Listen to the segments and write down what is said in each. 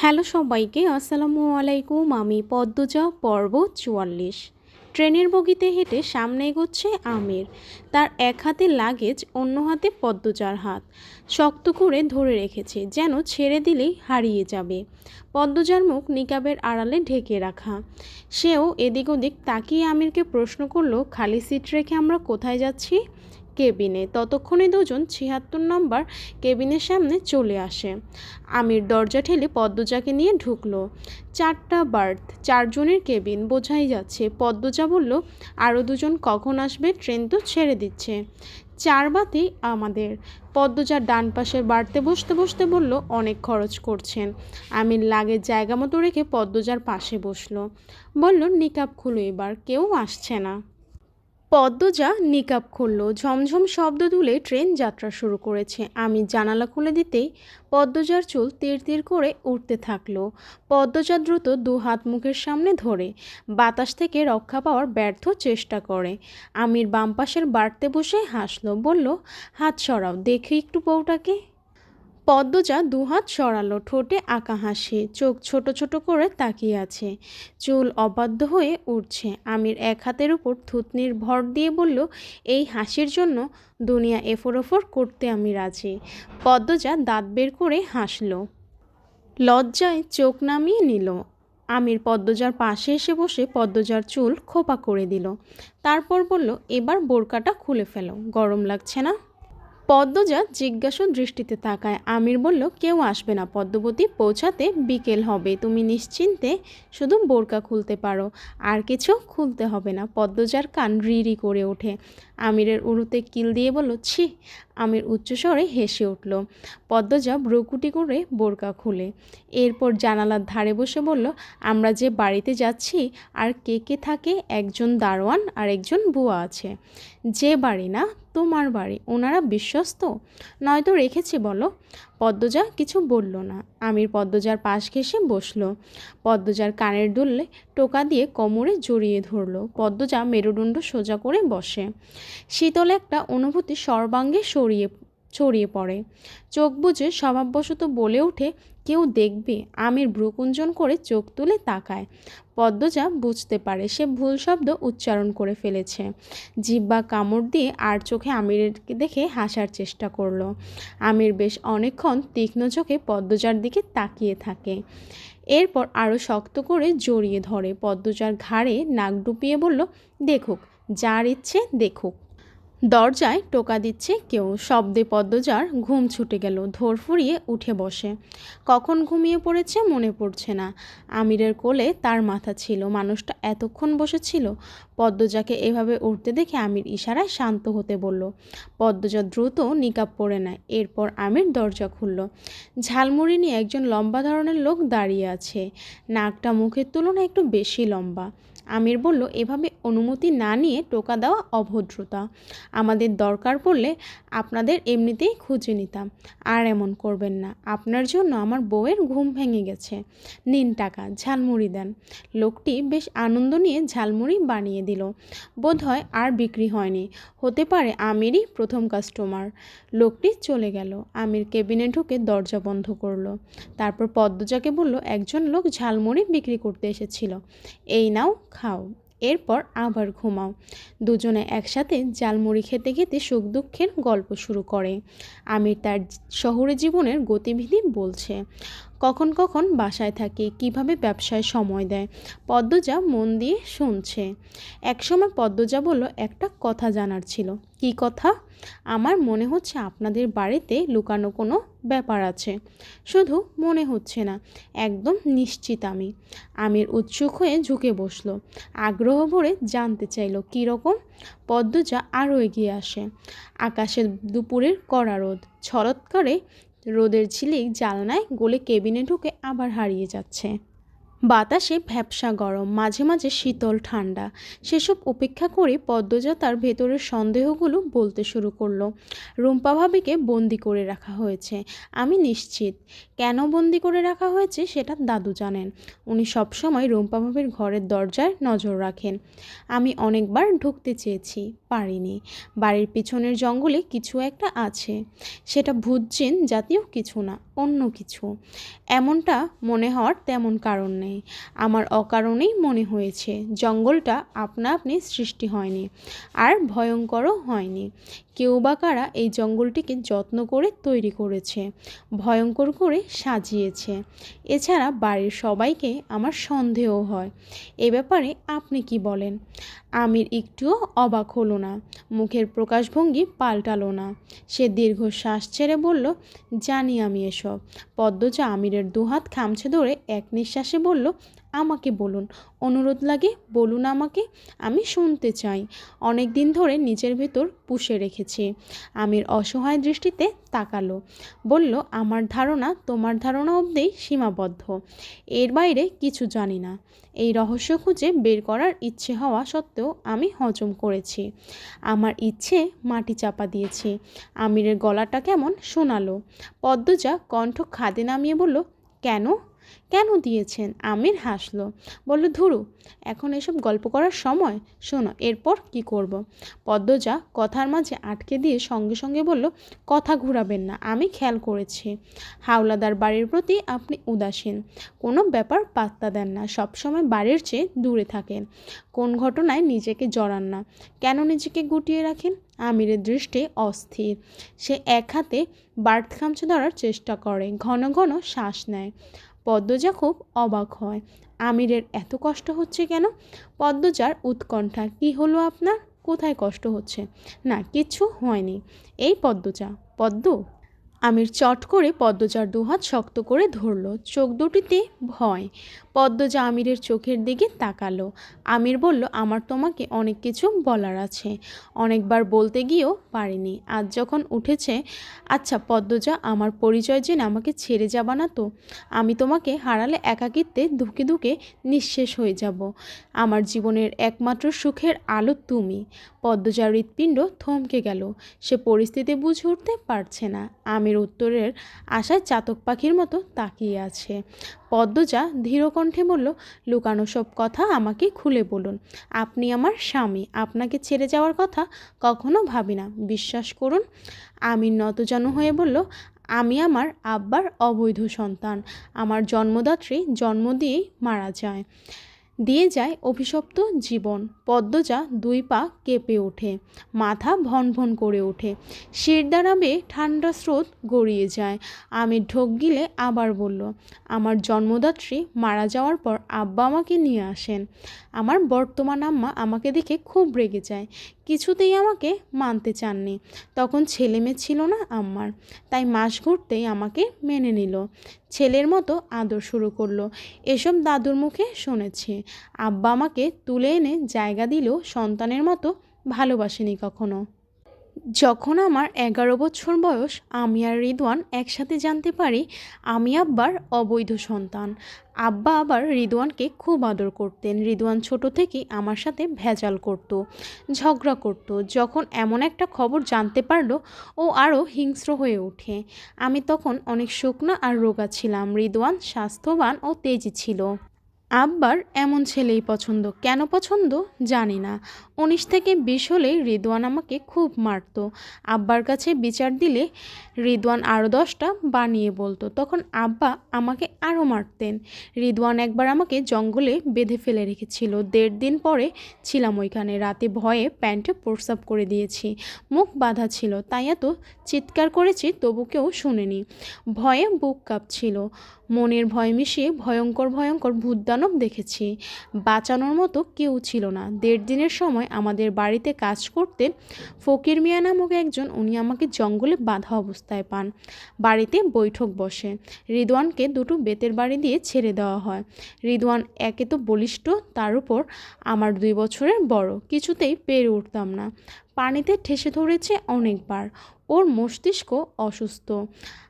Hello সবাইকে, আসসালামু আলাইকুম। আমি পদ্মজা, পর্ব চুয়াল্লিশ। ট্রেনের বগিতে হেঁটে সামনে এগোচ্ছে আমির। তার এক হাতে লাগেজ, অন্য হাতে পদ্মজার হাত। শক্ত করে ধরে রেখেছে, যেন ছেড়ে দিলেই হারিয়ে যাবে। পদ্মজার মুখ নিকাবের আড়ালে ঢেকে রাখা। সেও এদিক ওদিক তাকিয়ে আমিরকে প্রশ্ন করল, খালি সিট রেখে আমরা কোথায় যাচ্ছি? কেবিনে। ততক্ষণে দুজন ছিয়াত্তর নম্বর কেবিনের সামনে চলে আসে। আমির দরজা ঠেলে পদ্মজাকে নিয়ে ঢুকলো। চারটা বার্থ, চারজনের কেবিন, বোঝাই যাচ্ছে। পদ্মজা বলল আরও দুজন কখন আসবে? ট্রেন তো ছেড়ে দিচ্ছে। চার বাতি আমাদের। পদ্মজার ডান পাশের বাড়তে বসতে বসতে বলল, অনেক খরচ করছেন। আমি লাগে জায়গা মতো রেখে পদ্মজার পাশে বসল। বলল নিকাপ খুলো এবার, কেউ আসছে না। পদ্মজা নিকাপ খুলল। ঝমঝম শব্দ তুলে ট্রেন যাত্রা শুরু করেছে। আমি জানালা খুলে দিতেই পদ্মজার চুল তীর তীর করে উঠতে থাকল। পদ্মজা দ্রুত দু হাত মুখের সামনে ধরে, বাতাস থেকে রক্ষা পাওয়ার ব্যর্থ চেষ্টা করে। আমির বাম পাশের বাড়তে বসে হাসলো, বলল, হাত সরাও, দেখি একটু বউটাকে। পদ্মজা দুহাত সরালো, ঠোঁটে আঁকা হাসি, চোখ ছোট ছোট করে তাকিয়ে আছে। চুল অবাধ্য হয়ে উঠছে আমির এক হাতের উপর থুতনির ভর দিয়ে বলল, এই হাসির জন্য দুনিয়া এফর ওফর করতে আমি রাজি। পদ্মজা দাঁত বের করে হাসলো। লজ্জায় চোখ নামিয়ে নিল। আমির পদ্মজার পাশে এসে বসে পদ্মজার চুল খোপা করে দিল। তারপর বলল, এবার বোরকাটা খুলে ফেলো। গরম লাগছে না? পদ্মজা জিজ্ঞাসু দৃষ্টিতে তাকায়। আমির বলল, কেউ আসবে না পদ্মবতী, পৌঁছাতে বিকেল হবে। তুমি নিশ্চিন্তে শুধু বোরকা খুলতে পারো। আর কিছু খুলতে হবে না। পদ্মজার কান রিরি করে ওঠে। আমিরের উরুতে কিল দিয়ে বলল, ছি! আমির উচ্চস্বরে হেসে উঠল। পদ্মজা ব্রুকুটি করে বোরকা খুলে। এরপর জানালার ধারে বসে বলল, আমরা যে বাড়িতে যাচ্ছি, আর কে কে থাকে, একজন দারোয়ান আর একজন বুয়া আছে। যে বাড়ি না, তোমার বাড়ি, ওনারা বিশ্বস্ত। নয়তো রেখেছি বলো? পদ্মজা কিছু বলল না। আমির পদ্মজার পাশ ঘেসে বসল। পদ্মজার কানের দুললে টোকা দিয়ে কোমরে জড়িয়ে ধরল। পদ্মজা মেরুদণ্ড সোজা করে বসে। শীতল একটা অনুভূতি সর্বাঙ্গে সরিয়ে, ছড়িয়ে পড়ে। চোখ বুঝে স্বভাববশত বলে ওঠে, কেউ দেখবে, আমির ভ্রুকুঞ্জন করে চোখ তুলে তাকায়। পদ্মজা বুঝতে পারে। সে ভুল শব্দ উচ্চারণ করে ফেলেছে। জিব্বা কামড় দিয়ে আর চোখে আমিরকে দেখে হাসার চেষ্টা করল। আমির বেশ অনেকক্ষণ তীক্ষ্ণ চোখে পদ্মজার দিকে তাকিয়ে থাকে। এরপর আরও শক্ত করে জড়িয়ে ধরে। পদ্মজার ঘাড়ে নাক ডুপিয়ে বলল, দেখুক, যার ইচ্ছে দেখুক। দরজায় টোকা দিচ্ছে কেউ। শব্দে পদ্মজার ঘুম ছুটে গেল। ধর ফুরিয়ে উঠে বসে। কখন ঘুমিয়ে পড়েছে মনে পড়ছে না। আমিরের কোলে তার মাথা ছিল। মানুষটা এতক্ষণ বসেছিল। পদ্মজাকে এভাবে উঠতে দেখে আমির ইশারায় শান্ত হতে বলল, পদ্মজা দ্রুত নিকাপ পরে নেয়। এরপর আমির দরজা খুলল। ঝালমুড়ি নিয়ে একজন লম্বা ধরনের লোক দাঁড়িয়ে আছে। নাকটা মুখের তুলনায় একটু বেশি লম্বা। আমির বলল, এভাবে অনুমতি না নিয়ে টোকা দেওয়া অভদ্রতা। আমাদের দরকার পড়লে আপনাদের এমনিতেই খুঁজে নিতাম। আর এমন করবেন না। আপনার জন্য আমার বউয়ের ঘুম ভেঙে গেছে। নিন টাকা, ঝালমুড়ি দেন। লোকটি বেশ আনন্দ নিয়ে ঝালমুড়ি বানিয়ে দিল। বোধ হয় আর বিক্রি হয়নি। হতে পারে আমিরই প্রথম কাস্টমার। লোকটি চলে গেল। আমির কেবিনে ঢুকে দরজা বন্ধ করল। তারপর পদ্মজাকে বলল, একজন লোক ঝালমুড়ি বিক্রি করতে এসেছিল। এই নাও খাও, এরপর আবার ঘুমাও। দুজনে একসাথে জালমুড়ি খেতে খেতে সুখ দুঃখের গল্প শুরু করে। আমির তার শহরে জীবনের গতিবিধি বলছে কখন কখন বাসায় থাকে, কীভাবে ব্যবসায় সময় দেয়, পদ্মজা মন দিয়ে শুনছে। একসময় পদ্মজা বলল, একটা কথা জানার ছিল। কি কথা? আমার মনে হচ্ছে আপনাদের বাড়িতে লুকানো কোনো ব্যাপার আছে। শুধু মনে হচ্ছে না, একদম নিশ্চিত আমি। আমির উৎসুক হয়ে ঝুঁকে বসল, আগ্রহ ভরে জানতে চাইলো কীরকম পদ্মজা আরও এগিয়ে আসে, আকাশের দুপুরের কড়া রোদ ছলৎকারে রোদের ঝিলিক জালনায় গলে কেবিনে ঢুকে আবার হারিয়ে যাচ্ছে। বাতাসে ভ্যাপসা গরম, মাঝে মাঝে শীতল ঠান্ডা। সেসব উপেক্ষা করে পদ্মজা তার ভেতরের সন্দেহগুলো বলতে শুরু করল। রুম্পা ভাবিকে বন্দি করে রাখা হয়েছে। আমি নিশ্চিত। কেন বন্দি করে রাখা হয়েছে সেটা দাদু জানেন। উনি সবসময় রুম্পা ভাবির ঘরের দরজায় নজর রাখেন। আমি অনেকবার ঢুকতে চেয়েছি, পারিনি। বাড়ির পিছনের জঙ্গলে কিছু একটা আছে। সেটা ভূতজিন জাতীয় কিছু না, অন্য কিছু। এমনটা মনে হওয়ার তেমন কারণ নেই। আমার অকারণেই মনে হয়েছে। জঙ্গলটা আপনা আপনি সৃষ্টি হয়নি আর ভয়ঙ্করও হয়নি। কেউ বা কারা এই জঙ্গলটিকে যত্ন করে তৈরি করেছে, ভয়ঙ্কর করে সাজিয়েছে। এছাড়া বাড়ির সবাইকে আমার সন্দেহ হয়। এ ব্যাপারে আপনি কি বলেন? আমির একটুও অবাক হলো না। মুখের প্রকাশভঙ্গি পাল্টালো না। সে দীর্ঘশ্বাস ছেড়ে বলল, জানি আমি এসব। পদ্মজা আমিরের দুহাত খামছে ধরে এক নিঃশ্বাসে বলল আমাকে বলুন। অনুরোধ লাগে, বলুন আমাকে, আমি শুনতে চাই। অনেক দিন ধরে নিজের ভেতর পুষে রেখেছি। আমির অসহায় দৃষ্টিতে তাকালো। বলল, আমার ধারণা, তোমার ধারণা অবধি সীমাবদ্ধ। এর বাইরে কিছু জানি না। এই রহস্য খুঁজে বের করার ইচ্ছে হওয়া সত্ত্বেও আমি হজম করেছি। আমার ইচ্ছে মাটি চাপা দিয়েছি। আমিরের গলাটা কেমন শোনালো। পদ্মজা কণ্ঠ খাদে নামিয়ে বলল, কেন? কেন দিয়েছেন? আমির হাসলো। বলল, ধুরু, এখন এসব গল্প করার সময়? শোনো, এরপর কি করব। পদ্মজা কথার মাঝে আটকে দিয়ে সঙ্গে সঙ্গে বলল, কথা ঘুরাবেন না, আমি খেয়াল করেছি। হাওলাদার বাড়ির প্রতি আপনি উদাসীন। কোনো ব্যাপার পাত্তা দেন না সবসময় বাড়ির চেয়ে দূরে থাকেন। কোন ঘটনায় নিজেকে জড়ান না। কেন নিজেকে গুটিয়ে রাখেন? আমিরের দৃষ্টি অস্থির। সে এক হাতে বার্থ খামচে ধরার চেষ্টা করে, ঘন ঘন শ্বাস নেয়। পদ্মজা খুব অবাক হয়। আমিরের এত কষ্ট হচ্ছে কেন? পদ্মজার উৎকণ্ঠা কি হলো আপনার? কোথায় কষ্ট হচ্ছে? না, কিচ্ছু হয়নি। এই পদ্মজা, পদ্ম? আমির চট করে পদ্মজার দুহাত শক্ত করে ধরল। চোখ দুটিতে ভয়। পদ্মজা আমিরের চোখের দিকে তাকালো। আমির বলল, আমার তোমাকে অনেক কিছু বলার আছে। অনেকবার বলতে গিয়েও পারিনি। আজ যখন উঠেছে আচ্ছা পদ্মজা, আমার পরিচয় জেনে আমাকে ছেড়ে যাবা না তো? আমি তোমাকে হারালে একাকিত্বে ধুকে ধুকে নিঃশেষ হয়ে যাব। আমার জীবনের একমাত্র সুখের আলো তুমি। পদ্মজার হৃৎপিণ্ড থমকে গেল। সে পরিস্থিতি বুঝে উঠতে পারছে না। আমির উত্তরের আশায় চাতক পাখির মতো তাকিয়ে আছে। পদ্মজা ধীরকণ্ঠে বলল, লুকানো সব কথা আমাকে খুলে বলুন। আপনি আমার স্বামী। আপনাকে ছেড়ে যাওয়ার কথা কখনো ভাবি না। বিশ্বাস করুন আমি নতজানু হয়ে বলল, আমি আমার আব্বার অবৈধ সন্তান। আমার জন্মদাত্রী জন্ম দিয়েই মারা যায়। দিয়ে যায় অভিশপ্ত জীবন। পদ্মজা দুই পা কেঁপে ওঠে, মাথা ভন ভন করে ওঠে। শিরদাঁড়া বেয়ে ঠান্ডা স্রোত গড়িয়ে যায়। আমি ঢোক গিলে আবার বলল, আমার জন্মদাত্রী মারা যাওয়ার পর আব্বা আমাকে নিয়ে আসেন। আমার বর্তমান আম্মা আমাকে দেখে খুব রেগে যায়। কিছুতেই আমাকে মানতে চাননি। তখন ছেলে মেয়ে ছিল না আমার তাই মাস ঘুরতেই আমাকে মেনে নিল। ছেলের মতো আদর শুরু করল। এসব দাদুর মুখে শুনেছি। আব্বা আমাকে তুলে এনে জায়গা দিলেও সন্তানের মতো ভালোবাসেনি কখনো। যখন আমার এগারো বছর বয়স, আমি আর রিদওয়ান একসাথে জানতে পারি আমি আব্বার অবৈধ সন্তান। আব্বা আবার রিদওয়ানকে খুব আদর করতেন। রিদওয়ান ছোট থেকেই আমার সাথে ভেজাল করত, ঝগড়া করত। যখন এমন একটা খবর জানতে পারল, ও আরও হিংস্র হয়ে ওঠে। আমি তখন অনেক শুকনো আর রোগা ছিলাম। রিদওয়ান স্বাস্থ্যবান ও তেজি ছিল। আব্বার এমন ছেলেই পছন্দ। কেন পছন্দ? জানি না। উনিশ থেকে বিশ হলে রিদওয়ান আমাকে খুব মারতো। আব্বার কাছে বিচার দিলে রিদওয়ান আরও দশটা বানিয়ে বলতো। তখন আব্বা আমাকে আরও মারতেন। রিদওয়ান একবার আমাকে জঙ্গলে বেঁধে ফেলে রেখেছিল। দেড় দিন পরে ছিলাম ওইখানে। রাতে ভয়ে প্যান্টে প্রস্রাব করে দিয়েছি। মুখ বাঁধা ছিল। তাই এত চিৎকার করেছি তবু কেউ শুনেনি। ভয়ে বুক কাঁপছিল। মনের ভয় মিশিয়ে ভয়ঙ্কর ভয়ঙ্কর ভূতদানব দেখেছি। বাঁচানোর মতো কেউ ছিল না। দেড় দিনের সময় আমাদের বাড়িতে কাজ করতেন ফকির মিয়া নামক একজন, উনি আমাকে জঙ্গলে বাঁধা অবস্থায় পান। বাড়িতে বৈঠক বসে। রিদওয়ানকে দুটো বেতের বাড়ি দিয়ে ছেড়ে দেওয়া হয়। রিদওয়ান একে তো বলিষ্ঠ, তার উপর আমার দুই বছরের বড়, কিছুতেই পেরে উঠতাম না। পানিতে ঠেসে ধরেছে অনেকবার। ওর মস্তিষ্ক অসুস্থ।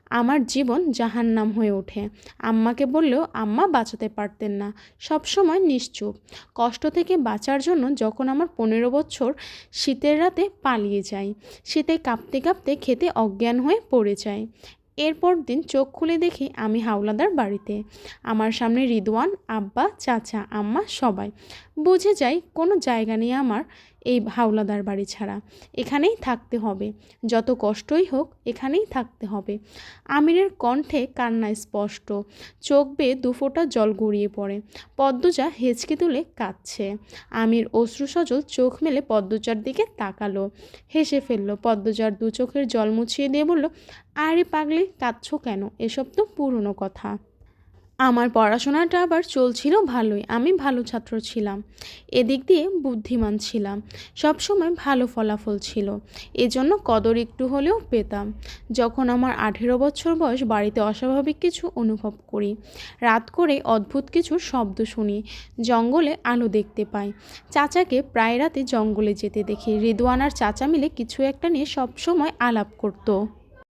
আমার জীবন জাহান্নাম হয়ে ওঠে। আম্মাকে বললেও আম্মা বাঁচাতে পারতেন না। সব সময় নিশ্চুপ। কষ্ট থেকে বাঁচার জন্য যখন আমার পনেরো বছর শীতের রাতে পালিয়ে যাই, শীতে কাঁপতে কাঁপতে খেতে অজ্ঞান হয়ে পড়ে যায় এরপর দিন চোখ খুলে দেখি আমি হাওলাদার বাড়িতে। আমার সামনে রিদওয়ান, আব্বা, চাচা, আম্মা সবাই। বুঝে যাই কোনো জায়গা নেই আমার। এই হাওলাদার বাড়ি ছাড়া। এখানেই থাকতে হবে। যত কষ্টই হোক, এখানেই থাকতে হবে। আমিরের কণ্ঠে কান্না স্পষ্ট। চোখ বেয়ে দুফোঁটা জল গড়িয়ে পড়ে। পদ্মজা হেঁচকে তুলে কাঁদছে। আমির অশ্রু সজল চোখ মেলে পদ্মজার দিকে তাকালো। হেসে ফেলল। পদ্মজার দু চোখের জল মুছিয়ে দিয়ে বলল, আরে পাগলি, কাঁদছো কেন? এসব তো পুরনো কথা। আমার পড়াশোনাটা আবার চলছিল ভালোই, আমি ভালো ছাত্র ছিলাম। এদিক দিয়ে বুদ্ধিমান ছিলাম সব সময় ভালো ফলাফল ছিল, এজন্য কদর একটু হলেও পেতাম। যখন আমার আঠেরো বছর বয়স, বাড়িতে অস্বাভাবিক কিছু অনুভব করি, রাত করে অদ্ভুত কিছু শব্দ শুনি, জঙ্গলে আলো দেখতে পাই। চাচাকে প্রায় রাতে জঙ্গলে যেতে দেখি, রিদওয়ান চাচা মিলে কিছু একটা নিয়ে সব সময় আলাপ করতো।